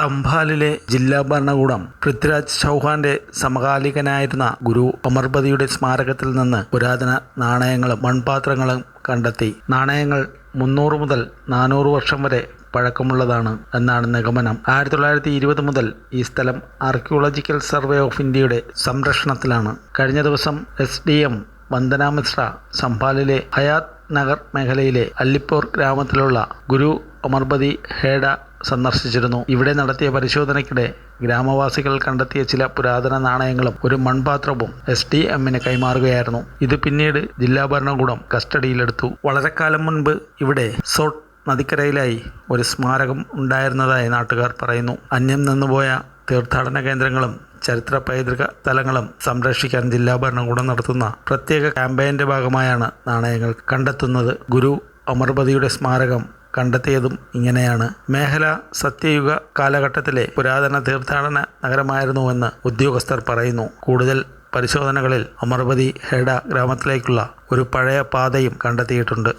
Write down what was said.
സംഭാലിലെ ജില്ലാ ഭരണകൂടം പൃഥ്വിരാജ് ചൗഹാന്റെ സമകാലികനായിരുന്ന ഗുരു അമർപതിയുടെ സ്മാരകത്തിൽ നിന്ന് പുരാതന നാണയങ്ങളും മൺപാത്രങ്ങളും കണ്ടെത്തി. നാണയങ്ങൾ മുന്നൂറ് മുതൽ നാനൂറ് വർഷം വരെ പഴക്കമുള്ളതാണ് എന്നാണ് നിഗമനം. ആയിരത്തി തൊള്ളായിരത്തി ഇരുപത് മുതൽ ഈ സ്ഥലം ആർക്കിയോളജിക്കൽ സർവേ ഓഫ് ഇന്ത്യയുടെ സംരക്ഷണത്തിലാണ്. കഴിഞ്ഞ ദിവസം S D M Vandana Mishra സംഭാലിലെ Hayat Nagar മേഖലയിലെ അല്ലിപ്പോർ ഗ്രാമത്തിലുള്ള ഗുരു അമർപതി ഹേഡ സന്ദർശിച്ചിരുന്നു. ഇവിടെ നടത്തിയ പരിശോധനയ്ക്കിടെ ഗ്രാമവാസികൾ കണ്ടെത്തിയ ചില പുരാതന നാണയങ്ങളും ഒരു മൺപാത്രവും എസ് ഡി എമ്മിന് കൈമാറുകയായിരുന്നു. ഇത് പിന്നീട് ജില്ലാ ഭരണകൂടം കസ്റ്റഡിയിലെടുത്തു. വളരെ കാലം മുൻപ് ഇവിടെ സോട്ട് നദിക്കരയിലായി ഒരു സ്മാരകം ഉണ്ടായിരുന്നതായി നാട്ടുകാർ പറയുന്നു. അന്യം നിന്നുപോയ തീർത്ഥാടന കേന്ദ്രങ്ങളും ചരിത്ര പൈതൃക സ്ഥലങ്ങളും സംരക്ഷിക്കാൻ ജില്ലാ ഭരണകൂടം നടത്തുന്ന പ്രത്യേക ക്യാമ്പയിന്റെ ഭാഗമായാണ് നാണയങ്ങൾ കണ്ടെത്തുന്നത്. ഗുരു അമർപതിയുടെ സ്മാരകം കണ്ടെത്തിയതും ഇങ്ങനെയാണ്. മേഖല സത്യയുഗ കാലഘട്ടത്തിലെ പുരാതന തീർത്ഥാടന നഗരമായിരുന്നുവെന്ന് ഉദ്യോഗസ്ഥർ പറയുന്നു. കൂടുതൽ പരിശോധനകളിൽ അമർവതി ഹേഡ ഗ്രാമത്തിലേക്കുള്ള ഒരു പഴയ പാതയും കണ്ടെത്തിയിട്ടുണ്ട്.